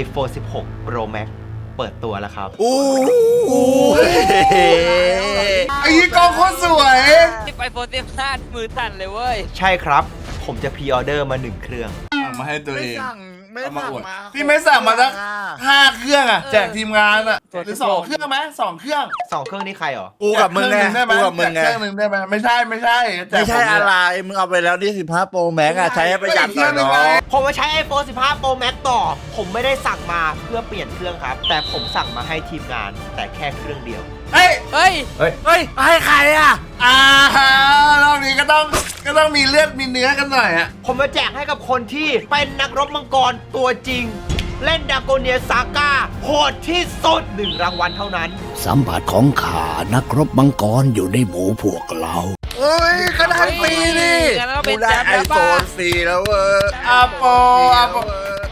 iPhone 16 Pro Max เปิดตัวแล้วครับ อู้ไอ้ยี่กองโคตรสวยที่ไอโฟนสิบห้ามือสั่นเลยเว้ย ใช่ครับ ผมจะพรีออเดอร์มาหนึ่งเครื่อง เอามาให้ตัวไม่เอง สั่ง ไม่เอามาสั่งอวดมาพี่ไม่สั่งมาสักอะห้าเครื่องอะเออแจกทีมงานอะตัวหรือสองเครื่องไหมสองเครื่องสองเครื่องนี้ใครเหรอกูกับมึงไงแจเครื่องหนึ่ได้ไหมกูกับมึงไงแจเครื่องหนึ่งได้ไหมไม่ใช่ไม่ใช่แจกไม่ใช่ผเนี่ยอะไรมึงเอาไปแล้วนี่สิบห้าโปรแม็กอะใช้ให้ประหยัดหน่อยไม่เนาได้ะผมมาใช้ iPhone 15 Pro Max ต่อ ผมไม่ได้สั่งมาเพื่อเปลี่ยนเครื่องครับ แต่ผมสั่งมาให้ทีมงานแต่แค่เครื่องเดียว เฮ้ย เฮ้ย เฮ้ย ให้ใครอะ อ่ารอบนี้ก็ต้องก็ต้องมีเลือดมีเนื้อกันหน่อยอะผมมาแจกให้กับคนที่เป็นนักรบมังกรตัวจริง เล่นดาโกเนียซาก้าโหดที่สุดหนึ่งรางวัลเท่านั้น สัมผัสของข้านักรบมังกรอยู่ในหมู่พวกเรา เฮ้ยก็ได้ฟรีดิงั้นก็เป็นกูได้แจ๊บไอแล้วโฟป่ะ นฟรีแล้วเว้ยอาโปอาโป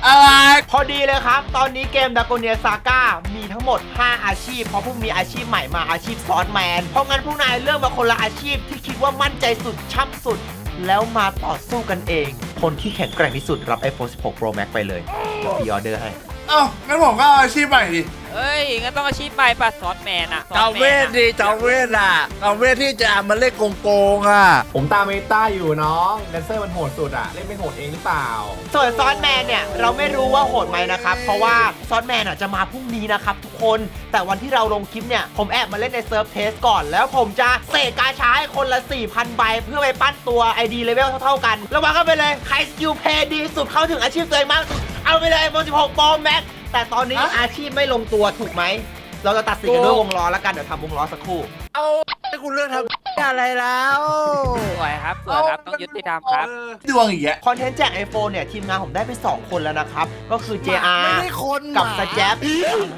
อะไร พอดีเลยครับ ตอนนี้เกมดาโกเนียซาก้ามีทั้งหมด 5 อาชีพ เพราะเพิ่งมีอาชีพใหม่มาอาชีพซอสแมน เพราะงั้นพวกนายเลือกมาคนละอาชีพที่คิดว่ามั่นใจสุดช่ำสุด แล้วมาต่อสู้กันเอง คนที่แข็งแกร่งที่สุดรับ iPhone 16 Pro Max ไปเลยเดี๋ยวพรีออเดอร์ให้ เอ้างั้นผมก็เอาอาชีพใหม่ดิ เฮ้ยงั้นต้องอาชีพใหม่ป่ะซอสแมนอะซอเจ้าสแมเวนทอะดิเจ้าเวทอะเจ้าเวทที่จะมาเล่นโกงๆอะ ผมตามเมตาอยู่น้องแดนเซอร์มันโหดสุดอะเล่นไม่โหดเองหรือเปล่า ส่วนซอสแมนเนี่ยเราไม่รู้ว่าโหดไหมนะครับ เพราะว่าซอสแมนอะจะมาพรุ่งนี้นะครับทุกคน แต่วันที่เราลงคลิปเนี่ยผมแอบมาเล่นในเซิร์ฟเทสก่อนแล้วผมจะเสกกาชาให้คนละ 4,000 ใบ เพื่อไปปั้นตัว ID เลเวลเท่าๆกัน ระวังกันไปเลยใครสกิลเพย์ดีสุดเข้าถึงอาชีพตัวเองมากสุดเอาไปเลยบน16ปอแม็ก แต่ตอนนี้อาชีพไม่ลงตัวถูกไหม เราจะตัดสินกันด้วยวงล้อแล้วกันเดี๋ยวทำวงล้อสักครู่ เอา ให้กูเลือกทำอะไรแล้วสวยครับสวยครับต้องยุติธรรมครับดวงอีกแยะคอนเทนต์แจก iPhone เนี่ย ทีมงานผมได้ไป 2 คนแล้วนะครับ ก็คือ JR ไม่ได้คนกับหสมาแจ๊บ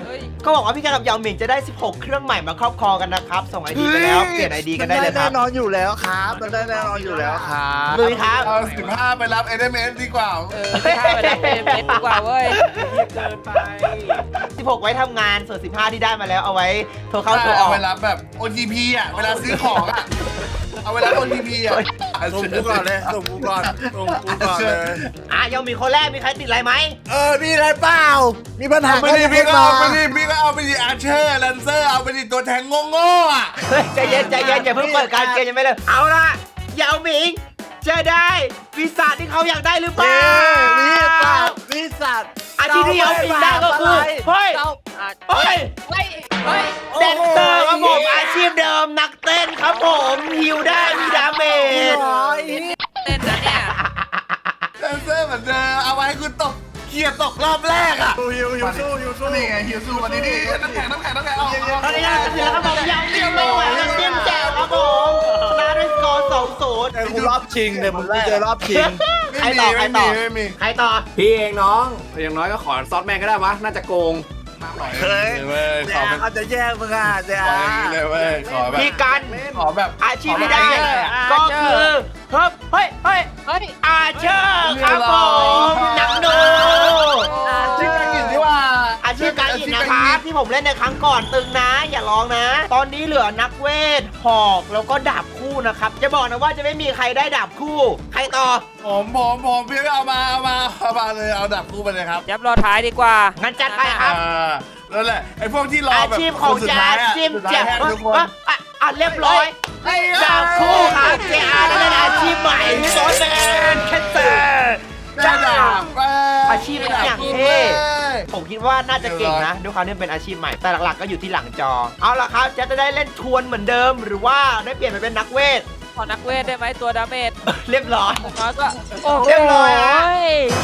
เฮ้ยก็บอกว่าพี่กันกับยาวหมิงจะได้ 16 เครื่องใหม่มาครอบครองกันนะครับ ส่งไอดีไปแล้ว เปลี่ยนไอดีกันได้เลยคแน่รับนอนอยู่แล้วครับ มันได้แน่นอนอยู่แล้วครับลุยครับ เอาสิบห้าไปรับ SMS ดีกว่า เออไม่ให้ไปแล้วเป็นเม็ดดีกว่าเว้ย เกินไป 16 ไว้ทำงาน ส่วน 15 ที่ได้มาแล้วเอาไว้โทรเข้าโทรอเอาอกไปรับแบบ OTP อะ เวลาซื้อของอะ เอาเวลา OTP อะส่งกูก่อนเลยส่งกูก่อนส่งกูก่อนเลย อะยาวหมิงคนแรกมีใครติดอะไรไหมเออมีอะไรเปล่า มีปัญหาไม่ก็ได้พูพี่ดก็มาเอาไปดิพี่ก็เอาไปดิอาร์เชอร์แลนเซอร์ เอาไปดิตัวแทงโง่ๆอะ เฮ้ยใจเย็นใจเย็นอย่าเพิ่งเปิดการเกมยังไม่เลยเอาล่ะยาวหมิง จะได้วิสาที่เขาอยากได้หรือเปเอล่าอมีสัตว์มีสัตว์อาชีพที่ยาวหมิงได้ก็คือเฮ้ยเราอะเฮ้ยเฮ้ยเฮ้ยแดนเซอร์ครับผมอาชีพเดิมนักเต้นครับผมฮิวได้มีดาเมจเต้นนะเนี่ยแลนเซอร์เหมือนเดิมเอาไว้คุณตก เขียดตกรอบแรกอะฮิวฮิวฮิวสู้ฮิวสู้นี่ไงฮิวซูวันนี้นี่น้ำแข็งน้ำแข็งน้ำแข็งเอาเอาตอนนี้เราจะถึงแล้วครับผมยาวหมิงไม่ไหวแล้วจิ้มแจ่วครับผมชนะด้วยสกอร์สองศูนย์เจอกูรอบชิงเดี๋ยวมึงเจอรอบชิงใครต่อใครต่อไม่มีใครต่อพี่เองน้องอย่างน้อยก็ขอซอสแมนก็ได้วะน่าจะโกงเฮ้ยเขยอาจะแย่งมึงอะเดี๋ยวขออย่างนี้เลยเว้ยขอแบบพี่กันขอแบบอาชีพที่ได้ ก็คือเฮ้ยเฮ้ยเฮ้ยอาเชอร์ ผมเล่นในครั้งก่อนตึงนะ อย่าร้องนะ ตอนนี้เหลือนักเวทหอกแล้วก็ดาบคู่นะครับ จะบอกนะว่าจะไม่มีใครได้ดาบคู่ ใครต่อ ผมผมผมพี่เอามาเอามาเอามาเลยเอาดับคู่ไปเลยครับยับรอท้ายดีกว่างั้นจัดไปครับ อ่านั่นแหละไอ้พวกที่รออาแบบชีพของคนสุดจาท้ายอะจิ้มสุดท้ายเจ็บแห้งทุกคนอะอะอะเรียบร้อยดาบคู่ครับเจอาร์นั่นเป็นอาชีพใหม่โซนแมนแคสเตอร์ ได้ดาบเว้ยอาชีพเป็นอย่างเท่เว้ย ผมคิดว่าน่าจะเก่งนะด้วยความที่มันเป็นอาชีพใหม่ แต่หลักๆก็อยู่ที่หลังจอ เอาละครับจะจะได้เล่นทวนเหมือนเดิม หรือว่าได้เปลี่ยนไปเป็นนักเวท ขอนักเวทได้ไหมตัวดาเมจเรียบร้อย น้อยก็โอ้โหเรียบร้อยฮะ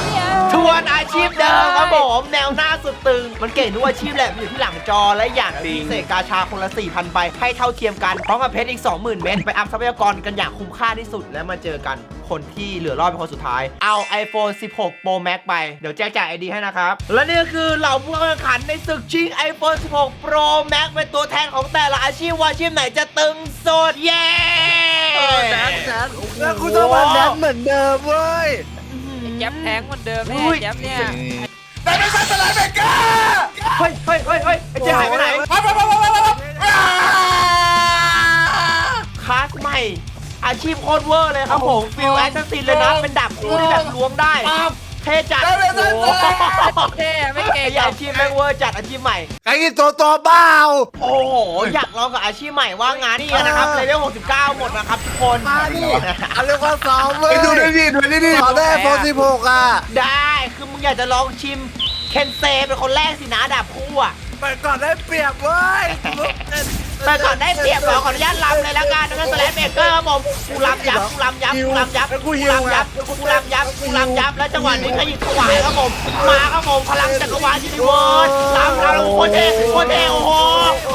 เหี้ย ทวนอาชีพเดิมครับผมแนวหน้าสุดตึง มันเก่งทุกอาชีพแหละมันอยู่ที่หลังจอและอย่างหนึ่งเสกกาชาคนละ 4,000ใบให้เท่าเทียมกันพร้อมกับเพชรอีก 20,000 เม็ดไปอัพทรัพยากรกันอย่างคุ้มค่าที่สุดแล้วมาเจอกันคนที่เหลือรอดเป็นคนสุดท้าย เอา iPhone 16 Pro Max ไป เดี๋ยวแจกจ่ายไอดีให้นะครับ และนี่ก็คือเหล่าผู้เข้าแข่งขันในศึกชิง iPhone 16 Pro Max เป็นตัวแทนของแต่ละอาชีพว่าอาชีพไหนจะตึงสดเย้เออแดนแดนแล้วกูต้องมาแดนเหมือนเดิมเว้ยแจ๊บแทงเหมือนเดิมแน่อุ้ยแจ๊บเนี่ยแต่ไม่ใช่สไลด์เบเกอร์เฮ้ยเฮ้ยเฮ้ยเฮ้ยไอ้เจ๊หายไปไหนปั๊บปั๊บปั๊บปั๊บปั๊บปั๊บอ่าคลาสใหม่ อาชีพโคตรเวอร์เลยครับผมฟิลแอสซัสซินเลยนะ เป็นดาบคู่ที่แบบล้วงได้ปั๊บแท่จัดได้เลยได้เลยโอ้โหเท่ไม่เก่ไอ้งอาชีพแม่งเวอร์จัดอาชีพใหม่ใครกินตัวตัวเปล่าโอ้โหอยากลองกับอาชีพใหม่ว่างงานนี่นะครับเลเวล69 หมดนะครับทุกคนมาดิเอาเรียกว่าซ้อมเว้ไปยดูดิดูดิดิขอได้โฟร์สิบหกอะได้คือมึงอยากจะลองชิมเคนเซเป็นคนแรกสินะดาบคู่อะไปก่อนได้เปรียบเว้ย ไปก่อนได้เปรียบเหรอขออนุญาตลำเลยละกันนั่นสแลมเบเกอร์ครับผมกูลำยับกูลำยับกูลำยับกูลำยับกูลำยับกูลำยับแล้วจังหวะนี้ขยิบถวายครับผมมาครับผมพลังจักรวาลยูนิเวิร์สลำลำโคตรเท่โคตรเท่โอ้โห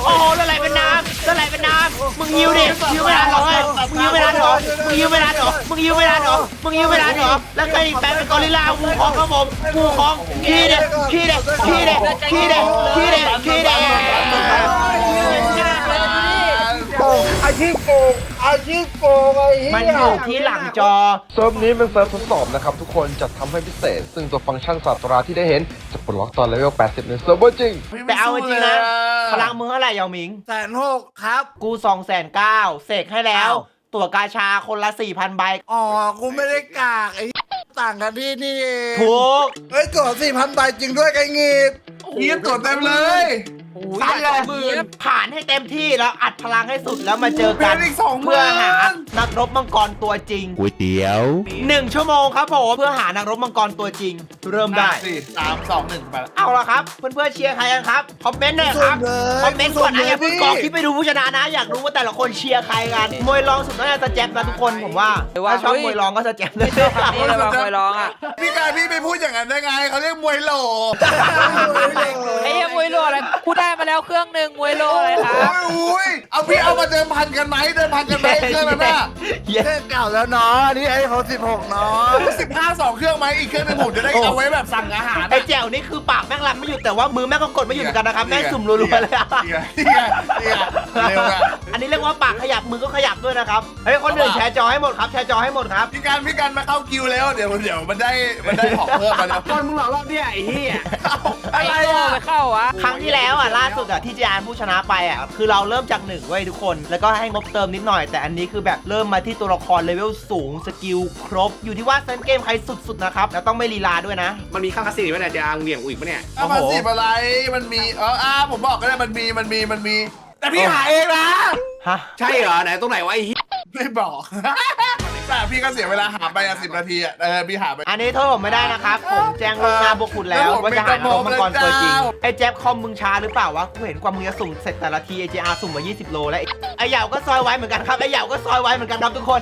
โอ้โหแล้วไหลเป็นน้ำแล้วไหลเป็นน้ำมึงยิวดิยิวไม่ทันเหรอเฮ้ยมึงยิวไม่ทันเหรอมึงยิวไม่ทันเหรอมึงยิวไม่ทันเหรอมึงยิวไม่ทันเหรอแล้วก็อีกแปลงเป็นกอริลลาวูคองครับผมวูคองขี้เด็ดขี้เด็ดขี้เด็ดขี้เด็ดขี้เด็ดขี้เด็ด อาชีพโกงอาชีพโกงไอ้เหี้ยมันอยู่ที่หลังจอ เซิร์ฟนี้เป็นเซิร์ฟทดสอบนะครับทุกคนจัดทำให้พิเศษ ซึ่งตัวฟังก์ชันศาสตราที่ได้เห็น จะปลดล็อกตอนเลเวล 80 ในเซิร์ฟเวอร์จริง แต่เอาจริงๆนะพลังมึงเท่าไหร่ยาวหมิง แสนหกครับ กูสองแสนเก้าเสกให้แล้วอ้าวตั๋วกาชาคนละสี่พันใบอ๋อกูไม่ได้กากไอ้ต่างกันที่นี่เองถูกเฮ้ยตัวสี่พันใบจริงด้วยไอ้งีบเฮียกดเต็มเลย ซัดเลยผ่านให้เต็มที่แล้วอัดพลังให้สุดแล้วมาเจอกันเป็นอีกสองหมื่น เพื่อหานักรบมังกรตัวจริงก๋วยเตี๋ยว หนึ่งชั่วโมงครับผมเพื่อหานักรบมังกรตัวจริง เริ่มได้ สี่สามสองหนึ่งไปละ เอาละครับ เพื่อนๆเชียร์ใครกันครับ คอมเมนต์หน่อยครับคอมเมนต์ก่อนนะอย่าเพิ่งกรอกคลิปไปดูผู้ชนะนะ อยากรู้ว่าแต่ละคนเชียร์ใครกัน มวยรองสุดน่าจะสแจปนะทุกคนผมว่าถ้าชอบมวยรองก็สแจปเลยนี่ระวังมวยร้องอะพี่กายพี่ไปพูดอย่างนั้นได้ไงเขาเรียกมวยโหล ไอ้เหี้ยมวยโลอะไรกูได้มาแล้วเครื่องหนึ่งมวยโลอะไรคโอ้รับยอุ้ยเอาพี่เอามาเดิมพันกันไหมเดิมพันกันไหมเครื่องนั้นน่ะเย้เครื่องเก่าแล้วเนาะอันนี่ไอ้เขาสิบหกเนาะสิบห้าสองเครื่องไหมอีกเครื่องหนึงผมจะได้เอาไว้แบบสั่งอาหารไอ้แจ๋วนี่คือปากแม่งรับไม่หยุดแต่ว่ามือแม่งก็กดไม่หยุดเหมือนกันนะครับแม่งสุ่มรัวๆเลยอะนี่ไงนี่ไงนี่ไงเร็วอะอันนี้เรียกว่าปากขยับมือก็ขยับด้วยนะครับเฮ้ยคนอื่นแชร์จอให้หมดครับแชร์จอให้หมดครับพี่การพี่การมาเข้าคิวแล้วเดี๋ยวเดี๋ยวมันได้มันได้ของเพิ่มมาแล้วคนมึงหลอกรอบเนี่ยไอ้เหี้ยไอ้โลไปเข้าวะครั้งที่แล้วอะล่าสุดอะที่เจอานผู้ชนะไปอะคือเราเริ่มจากหนึ่งเว้ยทุกคน แล้วก็ให้งบเติมนิดหน่อย แต่อันนี้คือแบบเริ่มมาที่ตัวละครเลเวลสูงสกิลครบ อยู่ที่ว่าเซนเกมใครสุดๆนะครับแล้วต้องไม่ลีลาด้วยนะ มันมีข้างคาสิโนไหมเนี่ยจะเหวี่ยงกูอีกปะเนี่ย เอามาสิบอะไร มันมี เอออ่าผมบอกก็ได้มันมี มันมี มันมี แต่พี่หาเองนะ ฮะ ใช่เหรอไหนตรงไหนวะไอ้เหี้ยไม่บอก แต่พี่ก็เสียเวลาหาไปอะสิบนาทีอะเออพี่หาไป อันนี้โทษผมไม่ได้นะครับ ผมแจ้งล่วงหน้าพวกคุณแล้วแล้วผมว่าจะหาเป็นกระตัวบอกมังกรตัวจริงเลยจ้าไอ้แจ๊บคอมมึงช้าหรือเปล่าวะ กูเห็นกว่ามึงจะสุ่มเสร็จแต่ละทีไอเจอาสุ่มมา 20 โลแล้ว ไอ้ไอ้เหยาวก็ซอยไว้เหมือนกันครับ ไอ้เหยาวก็ซอยไว้เหมือนกันครับทุกคน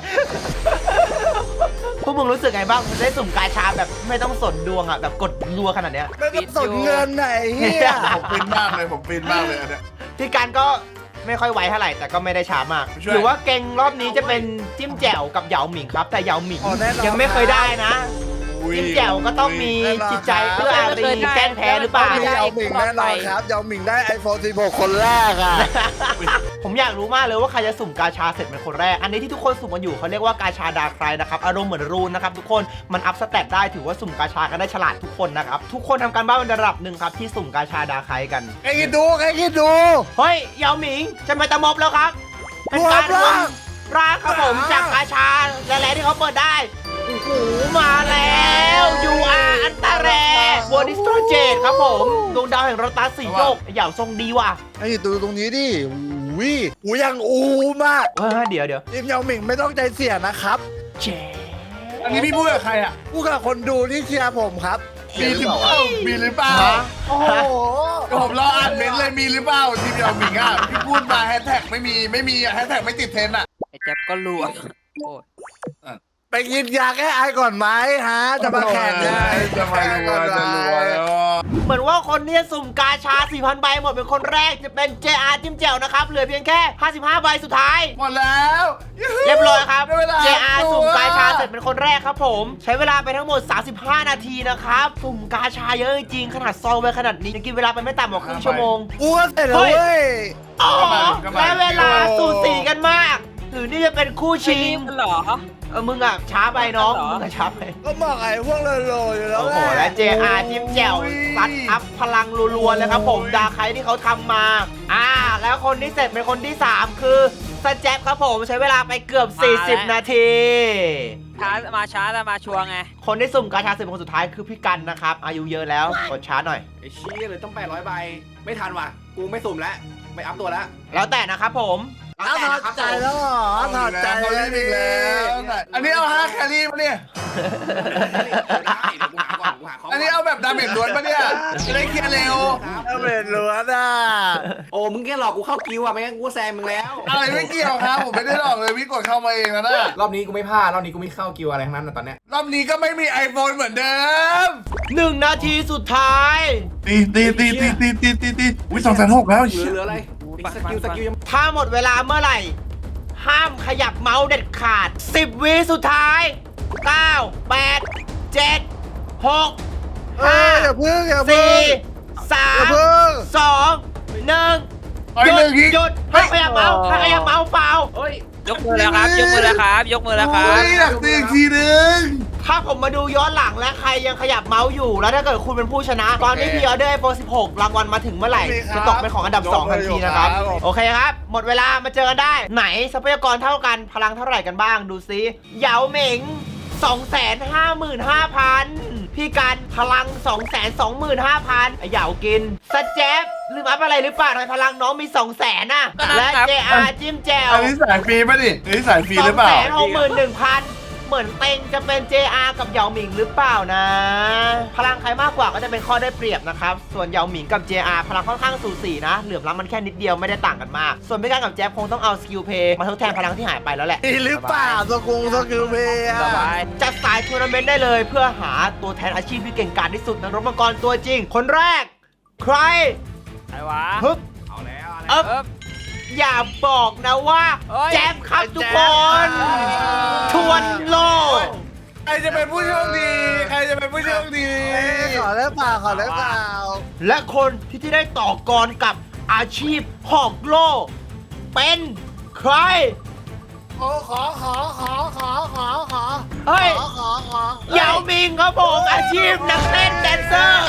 พวกมึงรู้สึกไงบ้างมึงได้สุ่มกาชาแบบไม่ต้องสนดวงอะแบบกดรัวขนาดเนี้ย ไม่ต้องสนเงินไหนเฮียผมฟินมากเลยผมฟินมากเลยอันเนี้ย พี่การก็ ไม่ค่อยไวเท่าไหร่แต่ก็ไม่ได้ช้ามาก ช่วยหรือว่าเก่งรอบนี้จะเป็นจิ้มแจ่วกับเหยาหมิงครับ แต่เหยาหมิงอ๋อแน่นอน ยังไม่เคยได้นะอุ้ย จิ้มแจ่วก็ต้องมีจิตใจเอื้ออารีแกล้งแพ้หรือเปล่ายาวหมิงแน่นอนครับยาวหมิงได้ไอโฟน16 คนแรกอะ ผมอยากรู้มากเลยว่าใครจะสุ่มกาชาเสร็จเป็นคนแรก อันนี้ที่ทุกคนสุ่มกันอยู่เขาเรียกว่ากาชาดาร์กไรนะครับ อารมณ์เหมือนรูนนะครับทุกคน มันอัพสเตตได้ถือว่าสุ่มกาชากันได้ฉลาดทุกคนนะครับ ทุกคนทำการบ้านเป็นระดับหนึ่งครับที่สุ่มกาชาดาร์กไรกันใครคิดดูใครคิดดูเฮ้ยเหยาหมิงจะไปตะมบแล้วครับเป็นการรวมร่างครับผมจากกาชาและแหล่ที่เขาเปิดได้โอ้โหมาแล้ว ยูอาอันตาแรวอดิสโตรเจตครับผมดวงดาวแห่งรัตาสีโยกเหยาทรงดีว่ะใครคิดดูตรงนี้ดิอุ้ยหูยังอูมากเออเดี๋ยวเดี๋ยวทีมยาวหมิงไม่ต้องใจเสียนะครับเจ๊อันนี้พี่พูดกับใครอะผู้กับคนดูที่เชียร์ผมครับ มีหรือเปล่ามีหรือเปล่าฮะโอ้โหผมรออ่านเม้นต์เลยมีหรือเปล่าทีมยาวหมิงอะพี่พูดมาแฮชแท็กไม่มีไม่มีอะแฮชแท็กไม่ติดเทรนด์อะไอ้แจ๊บก็รัวโอ้ย ไปกินยาแก้ไอก่อนไหมฮะ จะมาแข่งจะมารัวจะรัวแล้วเหมือนว่าคนที่จะสุ่มกาชา 4,000 ใบหมดเป็นคนแรกจะเป็น JR จิ้มแจ่วนะครับ เหลือเพียงแค่ 55 ใบสุดท้าย หมดแล้วยูฮูเรียบร้อยครับได้เวลา JR ตัวสุ่มกาชาเสร็จเป็นคนแรกครับผม ใช้เวลาไปทั้งหมด 35 นาทีนะครับ สุ่มกาชาเยอะจริงๆขนาดซองไว้ขนาดนี้ยังกินเวลาไปไม่ต่ำกว่าครึ่งชั่วโมงกูก็เสร็จแล้วเว้ยอ๋อและเวลาสูสีกันมาก หรือนี่จะเป็นคู่ชิชิงงเหรอ เออมึงอะช้าไปน้องเหรอมึงอะช้าไปก็บอกไอ้พวกโลๆอยู่แล้วโอ้แหโหละและ JR จิ้มแจ่วซัดอัพพลังรัวๆเลยครับผมดาไคที่เขาทำมา อ่า แล้วคนที่เสร็จเป็นคนที่ 3 คือสแจ็บครับผมใช้เวลาไปเกือบ 40 นาที ช้ามาช้าแต่มาชัวร์ไง คนที่สุ่มกาชาสิบคนสุดท้ายคือพี่กันนะครับ อายุเยอะแล้วกดช้าหน่อย ไอ้ชี้เลยต้องแปดร้อยใบ ไม่ทันว่ะ กูไม่สุ่มแล้ว ไม่อัพตัวแล้ว แล้วแต่นะครับผม เอาถอดใจแล้วเหรอถอดใจเขาแล้วรีบอีกแล้วอันนี้เอาฮาแครี่ปะเนี่ยได้เดี๋ยวกูหาก่อนกูหาของอันนี้เอาแบบดาเมจล้วนปะเนี่ยจะได้เคลียร์เร็วเอาเป็นล้วนอะโอ้มึงแค่หลอกกูเข้าคิวอะไม่งั้นกูแซงมึงแล้ว อะไรไม่เกี่ยวครับ ผมไม่ได้หลอกเลยพี่กดเข้ามาเองแล้วนะรอบนี้กูไม่พลาดรอบนี้กูไม่เข้าคิวอะไรทั้งนั้นนะตอนเนี้ยรอบนี้ก็ไม่มี iPhone เหมือนเดิมหนึ่งนาทีสุดท้าย ตีตีตีตีตีตีตีตีอุ้ยสองแสนหกแล้วเหลือเหลืออะไรอีก สกิลสกิลยังถ้าหมดเวลาเมื่อไหร่ ห้ามขยับเมาส์เด็ดขาด 10 วิสุดท้าย 9 8 7 6 เอ้ยอย่าพึ่งอย่าพึ่ง 4 อย่าพึ่ง 3 2 1ไอ้หยุหนึ่ดงทีหยุดห้ามขยับเมาส์ห้ามขยับเมาส์เปล่า เฮ้ย ยกมือแล้วครับ ยกมือแล้วครับ ยกมือแล้วครับ โอ้ยอยากตีอีกทีนึง ถ้าผมมาดูย้อนหลังและใครยังขยับเมาส์อยู่ แล้วถ้าเกิดคุณเป็นผู้ชนะ ตอนนี้พีออเดอร์ iPhone 16 รางวัลมาถึงเมื่อไหร่จะตกเป็นของอันดับ 2 ทันทีนะครับโอเคครับ หมดเวลามาเจอกันได้ ไหนทรัพยากรเท่ากันพลังเท่าไหร่กันบ้างดูซิเหยาเหม็ง 255,000พี่กันพลัง 225,000ไอเหยากินสแจ๊บลืมอัพอะไรหรือเปล่าทำไมพลังน้องมี 200,000น่ะ ก็นั่นและครับ JR จิ้มแจว อันนี้สายฟรีป่ะดิอันนี้สายฟรีหรือเปล่า สองแสนหกหมื่นหนึ่งพัน เหมือนเต็งจะเป็น JR กับเหยาหมิงหรือเปล่านะ พลังใครมากกว่าก็จะเป็นข้อได้เปรียบนะครับ ส่วนเหยาหมิงกับ JR พลังค่อนข้างสูสีนะ เหลื่อมล้ำมันแค่นิดเดียวไม่ได้ต่างกันมาก ส่วนพี่การกับแจ๊บคงต้องเอาสกิลเพย์มาทดแทนพลังที่หายไปแล้วแหละอีหรือเปล่าสกุงสกิลเพย์สอะบายจัดสายทัวร์นาเมนต์ได้เลยเพื่อหาตัวแทนอาชีพที่เก่งกาจที่สุดในรถมังกรตัวจริง คนแรก ใคร ไอ้วะฮึบเอาแล้วเอาแล้วเอ๊บเอ๊บอย่าบอกนะว่าเอ้ย แจ๊บครับทุกคนทวนโลก ใครจะเป็นผู้โชคดี ใครจะเป็นผู้โชคดีเอ้ยขอได้เปล่าขอได้เปล่าและคนที่จะได้ต่อกรกับอาชีพหอกโลก เป็นใคร โอ้ขอขอขอขอขอขอเฮ้ย ขอขอขอเหยามิงครับผมอาชีพนักเต้นแดนเซอร์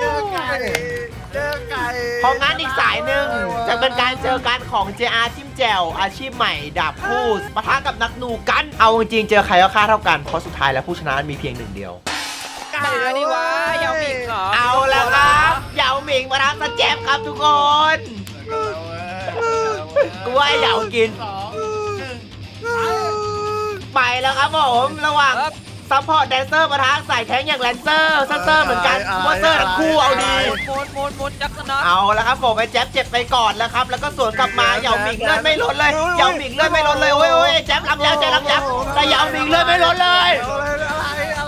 เจอไก่ เจอไก่เพราะงั้นอีกสายหนึ่งจะเป็นการเจอกันของ JR จิ้มแจวอาชีพใหม่ดาบคู่ปะทะกับนักหนูกัน เอาจริงๆเจอใครก็ค่าเท่ากันเพราะสุดท้ายแล้วผู้ชนะมีเพียงหนึ่งเดียวมาดิวะยาวมิงเหรอเอาแล้วครับเหยาหมิงมาทำสเจ็บครับทุกคนกูว่าไอ้เหยากินไปแล้วครับผมระหว่างครับ ซัพพอร์ตแดนเซอร์ปะทะใส่แทงอย่างแลนเซอร์เซอร์เหมือนกันวอเซอร์ทั้งคู่เอาดีหมุนหมุนหมุนจักรนะเอาแล้วครับผมไอ้แจ๊บเจ็บไปก่อนแล้วครับ แล้วก็สวนกลับมาเหยาหมิงเลือดไม่ลดเลยเหยาหมิงเลือดไม่ลดเลยโอ้ยโอ้ยไอ้แจ๊บรับแล้วแจ๊บรับแล้วแต่เหยาหมิงเลือดไม่ลดเลยอะไรอะไร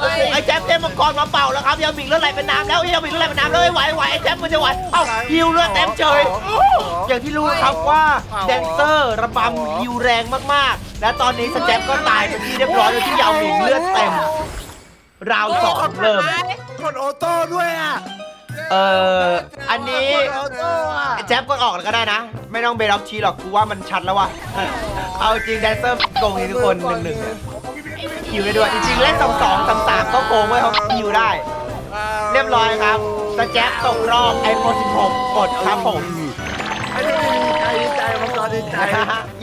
อะไรโอ้โหไอ้แจ๊บเต็มมังกรมาเป่าแล้วครับเหยาหมิงเลือดไหลเป็นน้ำแล้วเหยาหมิงเลือดไหลเป็นน้ำแล้วไหวไหวไอ้แจ๊บมันจะไหวเอ้าฮิวเลือดเต็มเฉยอย่างที่รู้ครับว่าแดนเซอร์ระบำฮิวแรงมากๆ และตอนนี้สแจ๊บก็ตายเป็นที่เรียบร้อยโดยที่เหยาหมิงเลือดเต็มราวสองเริ่มกดออโต้ด้วยอะเอออันนี้กดออโต้อะแจ๊บกดออกก็ได้นะ ไม่ต้องเบรอฟชีหรอกกูว่ามันชัดแล้วว่ะเอาจริงแดนเซอร์โกงจริงทุกคนหนึ่งหนึ่ง เนี่ยคิวได้ด้วยจริงๆเล่นสองสองสามสามก็โกงไว้เขาคิวได้ เรียบร้อยครับสแจ๊บตกรอบไอโฟน16กดครับผมไอ้นี่ดีใจดีใจมังกรดีใจ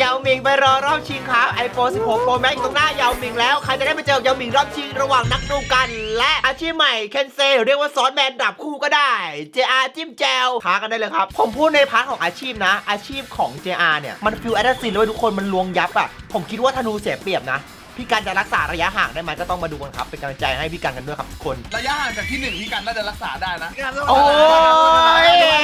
ยาวหมิงไปรอรอบชิงครับ iPhone 16 Pro Max อยู่ตรงหน้ายาวหมิงแล้วใครจะได้ไปเจอกับยาวหมิงรอบชิงระหว่างนักดูกัน และอาชีพใหม่เคนเซเรียกว่าซอสแมนดับคู่ก็ได้ JR จิ้มแจวท้ากันได้เลยครับ ผมพูดในพาร์ทของอาชีพนะ อาชีพของ JR เนี่ย มันฟิลแอดซินเลยทุกคนมันลวงยับอะผมคิดว่าธนูเสียเปรียบนะ พี่การจะรักษาระยะห่างได้ไหมก็ต้องมาดูกันครับ เป็นกำลังใจให้พี่การกันด้วยครับทุกคนระยะห่างจากที่หนึ่งพี่กันน่าจะรักษาได้นะโอ้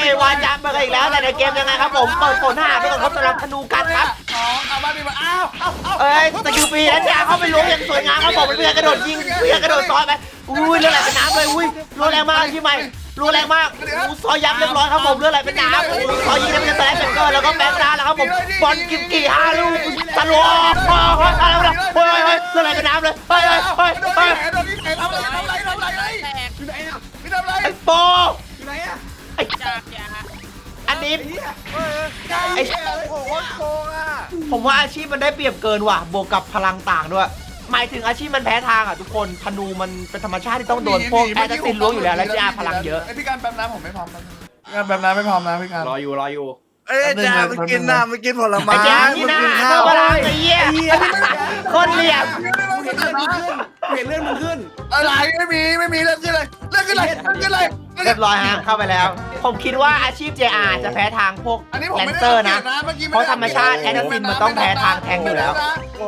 ยวาจับมากันอีกแล้วแต่ในเกมยังไงครับผมเปิดฝนหาไปก่อนครับสำหรับธนูกันครับสองเอามาดิมาอ้าวอ้าวอ้าวเอ้ยสกิลปีนะจ๊ะเข้าไปล้วงอย่างสวยงามครับผมเป็นเพื่อนกระโดดยิงเพื่อนกระโดดซอยไปอุ้ยเลือดไหลเป็นน้ำเลยอุ้ยรัวแรงมากที่ใหม่ รัวแรงมากอู้ซอยยับเรียบร้อยครับผมเลือดไหลเป็นน้ำอู้ซอยยิงน้ำจะแสลงเป็นเกอร์แล้วก็แบงค์ดาแล้วครับผมบอลกิมกี่ห้าลูกตะลวงโอ้ยอะไรวะเฮ้ยเฮ้ยเลือดไหลเป็นน้ำเลยเฮ้ยเฮ้ยเฮ้ยโดนเฮ้ที่ยไหนโดนที่ไหนทำอะไรทำอะไรทำอะไรแตกอยู่ไหนอะพี่ทำอะไรไอ้โปอยู่ไหนอะไอ้จากยาอันนี้ไอ้โอ้โหโกงอะผมว่าอาชีพมันได้เปรียบเกินว่ะบวกกับพลังต่างด้วย หมายถึงอาชีพมันแพ้ทางอะทุกคนธนูมันเป็นธรรมชาติที่ต้องโดนพวกแอดซินล้วงอยู่แล้วและจ้าพลังเยอะไอพี่การแป๊บน้ำผมไม่พร้อมนะพี่การแป๊บน้ำไม่พร้อมนะพี่การรออยู่รออยู่เอ้ยจ้ามันกินน่ะมันกินผลไม้ไอ้แจ๊คนี่มันนะกินเมื่ข้าอวเวลาไอ้เหี้ยคนเหลี่ยมกูเห็นเลื่อนมึงขึ้นกูเห็นเลื่อนมึงขึ้นอะไรไม่มีไม่มีเรื่องขึ้นเลยเรื่องขึ้นเลยเรื่องขึ้นเลย เรียบร้อยฮะเข้าไปแล้ว ผมคิดว่าอาชีพ JR จะแพ้ทางพวกอันนี้ผมแลนไม่ได้เซอร์นะ เมื่อกี้เพราะธรรมชาติแอดฟินมันต้องแพ้ทางแทงอยู่แล้ว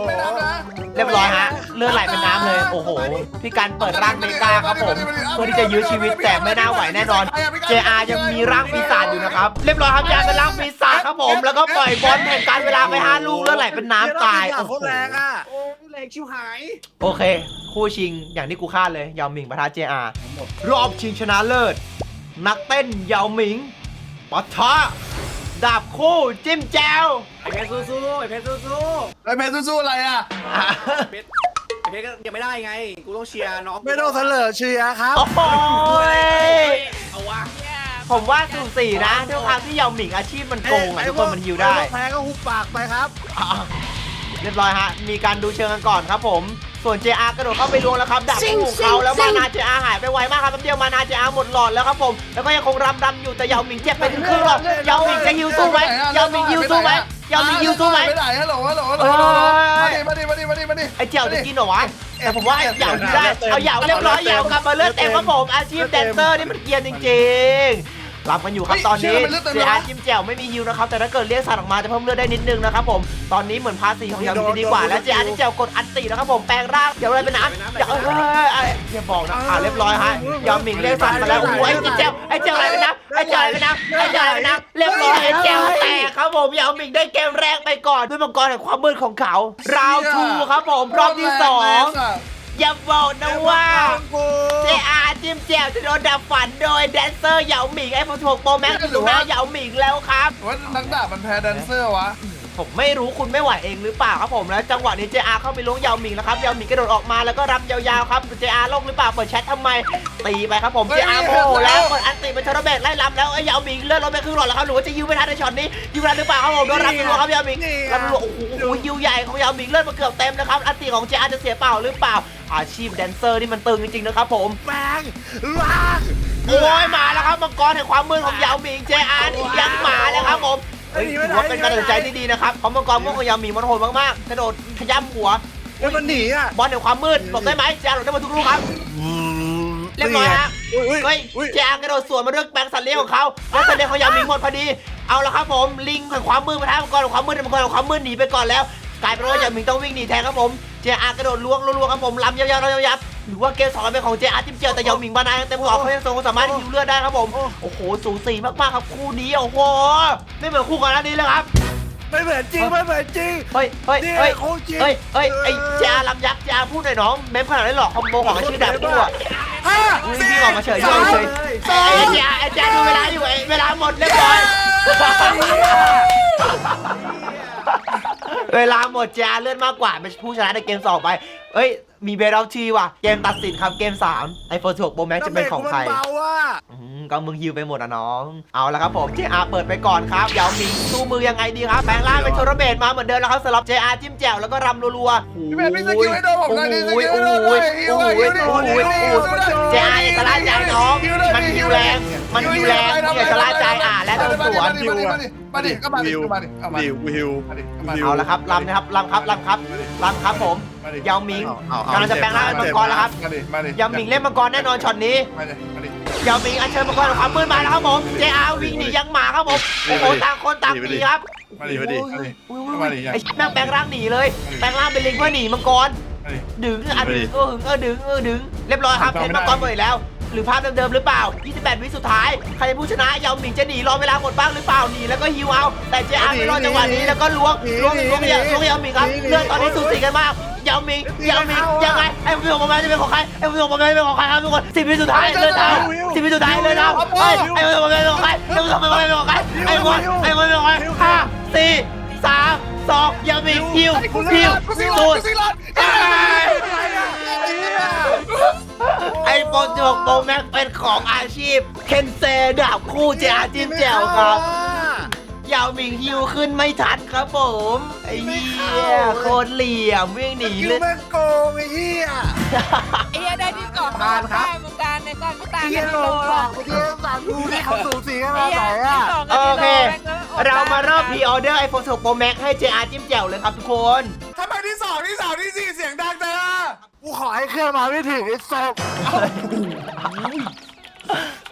ไม่นับนะ เรียบร้อยฮะเลือดไหลเป็นน้ำเลยโอ้โหพี่การเปิดร่างเมกาครับผมเพื่อที่จะยื้อชีวิตแต่ไม่น่าไหวแน่นอน JR ยังมีร่างปีศาจอยู่นะครับเรียบร้อยครับ JR เป็นร่างปีศาจครับผม แล้วก็ปล่อยบอลแห่งการเวลาไปห้าลูกเลือดไหลเป็นน้ำตายโอ้โอ้โคโหตรแรงอะ โอ้ ยแรงชิวหาย โอเค คู่ชิงอย่างที่กูคาดเลยยาวหมิงปะทะ JR รอบชิงชนะเลิศ นักเต้นยาวหมิงปะทะดาบคู่จิ้มแจวไอเพชรสู้ๆไอเพชรสู้ไอ้เพชรสู้ๆอะไรอะ อะๆเพชรไอเพชรก็ยังไม่ได้ไง กูต้องเชียร์น้องไม่ต้องเสลอเชียร์ครับ โอ้โหเอาวะผมว่าสูสีนะด้วยความที่ยาวหมิงอาชีพมันโกงอะทุกคนมันฮิวได้อ้พวกแพ้ก็หุบปากไปครับอะ เรียบร้อยฮะ มีการดูเชิงกันก่อนครับผม ส่วน JR กระโดดเข้าไปลวงแล้วครับดับคู่ของเขาแล้วมานา JR หายไปไวมากครับแป๊บเดียวมานา JR หมดหลอดแล้วครับผม แล้วก็ยังคงรำรำอยู่แต่ยาวหมิงเจ็บไปถึงครึ่งหลอดยาวหมิงจะฮิวสู้ไหมยาวหมิงฮิวสู้ไหมยาวหมิงฮิวสู้ไหมไม่ได้ฮัลโหลฮัลโหลฮัลโหลเอ้ยมาดิมาดิมาดิมาดิมาดิไอ้เจียวจะกินเหรอวะแต่ผมว่าเหยาวได้เอาเหยาวเรียบร้อยเหยาวกลับมาเลือดเต็มครับผมอาชีพแดนเซอร์นี่มันเกรียนจริงๆ รับกันอยู่ครับตอนนี้เจอาจิ้มแจ่วไม่มีฮิวนะครับแต่ถ้าเกิดเรียกสัตว์ออกมาจะเพิ่มเลือดได้นิดนึงนะครับผมตอนนี้เหมือนพาสีของเหยาวจะดีกว่าแล้วเจอาจิ้มแจ่วกดอันตีนะครับผมแปลงร่างเดี๋ยวอะไรเป็นน้ำอย่าเอ้ยเอ้ยอย่าบอกนะอ่าเรียบร้อยฮะยอมหมิงเรียกสัตว์มาแล้วโอ้ยไอ้จิ้มแจ่วไอ้เจ้าอะไรเป็นน้ำไอ้เจ้าอะไรเป็นน้ำไอ้เจ้าอะไรเป็นน้ำเรียบร้อยไอ้แจ่วแตกครับผมยอมหมิงได้เกมแรกไปก่อนด้วยมังกรแห่งความมืดของเขาราวทูครับผมรอบที่สอง อย่าบอกนะว่าเจอาจิมแจวจะโดนดับฝันโดยแดนเซอร์เหยาหมิงไอ้พวกถูกโปรแม็กซ์อยู่หน้าเหยาหมิงแล้วครับว่านักดาบมันแพ้แดนเซอร์วะ ผมไม่รู้คุณไม่ไหวเองหรือเปล่าครับผมแล้วจังหวะนี้เจอาเข้าไปล้วงเหยาหมิงแล้วครับเหยาหมิงกระโดดออกมาแล้วก็รำยาวๆครับเจอาลงหรือเปล่าเปิดแชททำไมตีไปครับผมเจอาโมโหแล้วกดอันตีเป็นชาร์เบตไล่รำแล้วไอ้เหยาหมิงเลื่อนรถไปครึ่งหลอดแล้วครับหรือว่าจะยิวไม่ทันในช็อตนี้ยิวไม่ทันหรือเปล่าครับผมโดนรำรัวครับเหยาหมิงลำรวจโอ้โหโอ้โหยิวใหญ่ของยาวหมิงเลือดมาเกือบเต็มนะครับอันตีของเจอาจะเสียเปล่าหรือเปล่าอาชีพแดนเซอร์นี่มันตึงจริงๆนะครับผมแปงล่างโอ้ยมาแล้วครับมังกรแห่งความมืดของยาวหมิงเจอานี่ยังมาแล้วครับผม เฮ้ยถือว่าเป็นการตัดสินใจที่ดีนะครับเพราะมังกรม่วงของยาวหมิงมันโหดมากๆกระโดดขย้ำหัวแล้วมันหนีอะบอลแห่งความมืดหลบได้ไหมเจอาหลบได้หมดทุกลูกครับเรียบร้อยฮะอุ้ยเฮ้ยอุ้ยเจอากระโดดสวนมาด้วยแปลงสัตว์เลี้ยงของเขาแล้วสัตว์เลี้ยงของยาหมิงหมดพอดีเอาละครับผมลิงแห่งความมืดมาท้ามังกรแห่งความมืดมังกรแห่งความมืดหนีไปก่อนแล้วกลายเป็นว่ายาหมิงต้องวิ่งหนีแทนครับผม เจอากระโดดล้วงล้วงๆครับผมลำยาวๆๆยับหรือว่าเกมสองเป็นของเจอาจิ้มเจียวแต่ยาหมิงบานายังเต็มหลอดเขายังทรงความสามารถฮิวเลือดได้ครับผมโอ้โหสูสีมากๆครับคู่นี้โอ้โหไม่เหมือนคู่ก่อนหน้านี้เลยครับไม่เหมือนจริงไม่เหมือนจริงเฮ้ยเฮ้ยนี่เฮ้ยโคตรจริงเฮ้ยเฮ้ยไอ้เจอาลำยักษ์เจอาพูดหน่อยน้องเมมขนาดนี้หรอคอมโบของอาชีพแบบคู่อะห้าอุ้ยสี่พี่ออกมาเฉยสามเฉยสองไอ้เจ้าไอ้เจ้าดูเวลาอยู่ไอ้เวลาหมดเรียบร้อย เวลาหมดจ้าเลื่อนมากกว่าเป็นผู้ชนะในเกมสองไป เอ้ย มีเบรเอาทีว่ะ เกมตัดสินครับเกม3ไอโฟน16 Pro Max จะเป็นของใครมันเบาอะ อืม ก็มึงฮิวไปหมดอะน้อง เอาละครับผม JR เปิดไปก่อนครับยาวหมิงสู้มือยังไงดีครับแปลงร่างเป็นโชรเบตมาเหมือนเดิมแล้วครับสำหรับ JR จิ้มแจ่วแล้วก็รำรัวๆพี่แมนพี่สกิลให้โดนผมหน่อยดิสโอ้กิยลให้โดนหน่โอ้อยยฮิวโอ้เลยยฮิวดิโอ้ยฮิวดิฮิวดิเจอาอย่าชะล่าใจน้องมันฮิวแรง มันฮิวแรงอย่าชะล่าใจอ่าและโดนสวนมาดิมาดิมาดิก็มาดิก็มาดิเอามาดิวิววิวมาดิมาดิเอาละครับลำนะครับลำครับลำครับลำครับผมมาดิยาวหมิงเอาเอากำลังจะแปลงร่างเป็นมังกรแล้วครับมาดิมาดิยาวหมิงเล่นมังกรแน่นอนช็อตนี้ มาดิมาดิยาวหมิงอัญเชิญมังกรของความมืดมาแล้วครับผมเจอาวิ่งหนียังหมาครับผมโอ้โหต่างคนต่างหนีครับมาดิมาดิมาดิอุ้ยมาดิไอ้แม่งแปลงร่างหนีเลย แปลงร่างเป็นลิงเพื่อหนีมังกรมาดิดึงอะดึงเออหึงเออดึงเออดึงเรียบร้อยครับจำไม่เห็นได้มังกรหมดอีกแล้ว หรือภาพเดิมๆหรือเปล่า 28 วิสุดท้าย ใครเป็นผู้ชนะยาวหมิงจะหนีรอเวลาหมดบ้างหรือเปล่าหนีแล้วก็ฮิวเอาแต่เจอาไม่รอดจังหวะนี้แล้วก็ล้วงล้วงล้วงยาวล้วงยาวหมิงครับเลือดตอนนี้สูสีกันมากยาวหมิงยาวหมิงยังไงไอ้ผู้ชมประมาณจะเป็นของใครไอ้ผู้ชมประมาณจะเป็นของใครครับทุกคนสิบวิสุดท้ายเลยนะสิบวิสุดท้ายเลยนะไอ้ไอ้ผู้ชมประมาณเป็นของใครไอ้ผู้ชมประมาณเป็นของใครไอ้คนไอ้คนเป็นของใครห้าสี่สามสองยาวหมิงฮิวฮิวกูสิสูรอด ของอาชีพ เคนเซดาบคู่เจอาจิ้มแจ่วครับ ยาวหมิงฮิวขึ้นไม่ทันครับผม ไอ้เหี้ยโคตรเหลี่ยมวิ่งหนีคิเลวย แม่งโกงไอ้เหี้ยไอ้เหี้ยได้ที่สองได้เหมือนกันในก่อนไม่ต่างไอ้กัเหี้ยนโกโลงหรปาอกกเมื่อกี้สามดูนี่เขาสูสีกันไอ้มาเหี้ยไหนอะ ที่สองกับโอที่โลเคแม่งก็อดเรามาเริ่มได้พรีออเดอร์ iPhone 16 Pro Max ให้ JR จิ้มแจ่วเลยครับทุกคน ทำไมที่สองที่สามที่สี่งดังนะกูขอให้เครื่องมาไม่ถึงไอ้ศพ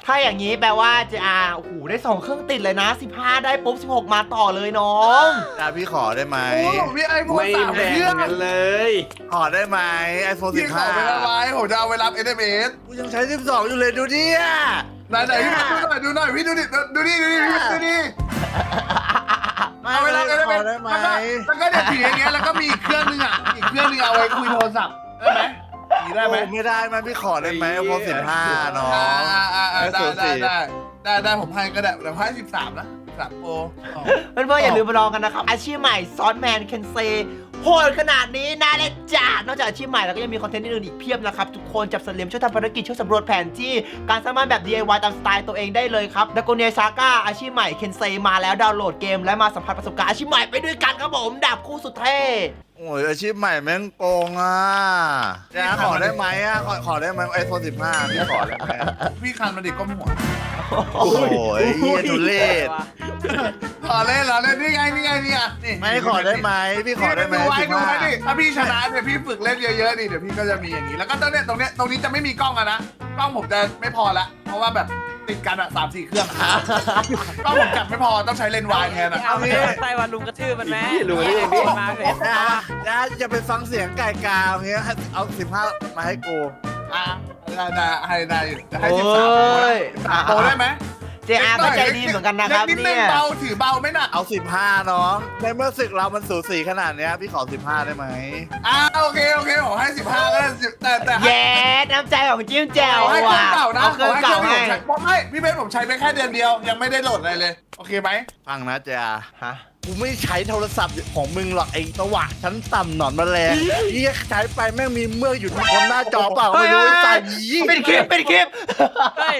ถ้าอย่างนี้แปลว่าจะอาโอ้โหได้2เครื่องติดเลยนะ 15 ได้ปุ๊บ16 มาต่อเลยน้องแต่พี่ขอได้ไหม โอ้พี่ไอโฟนไม่สามแบ่งเครื่องกันเลย ขอได้ไหมไอโฟนสิพี่บขอห้าไปละไว้ผมจะเอาไปรับ SMS กูยังใช้สิบสองอยู่เลยดูดิอะไหนไหนพี่ดูหน่อยดูหน่อยพี่ดูดิดูดิดูดิดูดิดูดิไม่เอาไปเลรับย SMS ขอได้ไหมแล้วก็แล้วก็เดี๋ยวถืออย่างเงี้ยแล้วก็มีอีกเครื่องนึงอะอีกเครื่องนึงเอาไว้คุยโทรศัพท์ได้ไหมอย่าง นี้ได้ไหมโอ้ไม่ได้ไหมพี่ขอได้ไหมไอโฟนสิบห้าน้ออ่างอ่าอ่าอ่าได้ S04 ได้ได้ได้ได้ผมให้ก็ได้แต่ให้สิบสามนะสามโปรเพื่อนๆอย่าลืมมาลองกันนะครับ อาชีพใหม่ซอนแมนเคนเซโหดขนาดนี้นะเลยจ้านอกจากอาชีพใหม่แล้วก็ยังมีคอนเทนต์อื่นๆอีกเพียบนะครับ ทุกคนจับสลิมช่วยทำภารกิจช่วยสำรวจแผนที่ การสร้างบ้านแบบ DIY ตามสไตล์ตัวเองได้เลยครับด a ก o เนียซาก้าอาชีพใหม่เคนเซมาแล้วดาวน์โหลดเกม และมาสัมผัสประสบการณ์อาชีพใหม่ไปด้วยกันครับผมดาบคู่สุดเท่ โอ้ยอาชีพใหม่แม่งโกงอะนะขอได้ไหมอะขอขอได้ไหมไอโฟนสิบห้าพี่ขอได้ไหมพี่คันมาดิก้มหัวโอ้ยเฮียทุเรศขอเล่นเหรอเล่นนี่ไงนี่ไงนี่ไงนี่ไม่ขอได้ไหมพี่ขอได้ไหมดูไว้สิบดูห้าไว้ดิถ้าพี่ชนะเนี่ยพี่ฝึกเล่นเยอะๆดิเดี๋ยวพี่ก็จะมีอย่างนี้แล้วก็ตรงเนี้ยตรงเนี้ยตรงนี้จะไม่มีกล้องอะนะกล้องผมจะไม่พอละเพราะว่าแบบ ติดกันอะสามสี่เครื่องอะกล้องผมจับไม่พอต้องใช้เลนส์วายแทนอะเอาไปใส่วันลุงกระทืบมันไหมลุงกระทืบพี่ มาเพชรนะนะจะไปฟังเสียงไก่กาอย่างเงี้ยเอาสิบห้ามาให้กูอะได้ได้ให้ได้อยู่จะให้โอ้สิบสามยโตได้ไหม เจอาก็ใจดีเหมือนกันนะครับล็กดเนี่ยเบาถือเบาไม่หนักเอาสิบห้าน้องในเมื่อศึกเรามันสูสีขนาดเนี้ยพี่ขอสิบห้าได้ไหมอ่าโอเคโอเคผมให้สิบห้าก็ได้10แต่แต่ให้ แย่น้ำใจของจิ้มแจ่วขอให้เครื่ว่ะองเก่านะเอาเครื่องเก่าให้ให้ผมไม่พี่เบนผมใช้ไปแค่เดือนเดียว ยังไม่ได้โหลดอะไรเลย โอเคไหมฟังนะจ๊ะฮะกูไม่ใช้โทรศัพท์ของมึงหรอกไอ้สวะชั้นต่ำหนอนแมลงยี่ใช้ไปแม่งมีเมือกอยู่บนหน้าจอเปล่าไม่รู้ใส่ยี่เป็นคลิปเป็นคลิป เฮ้ย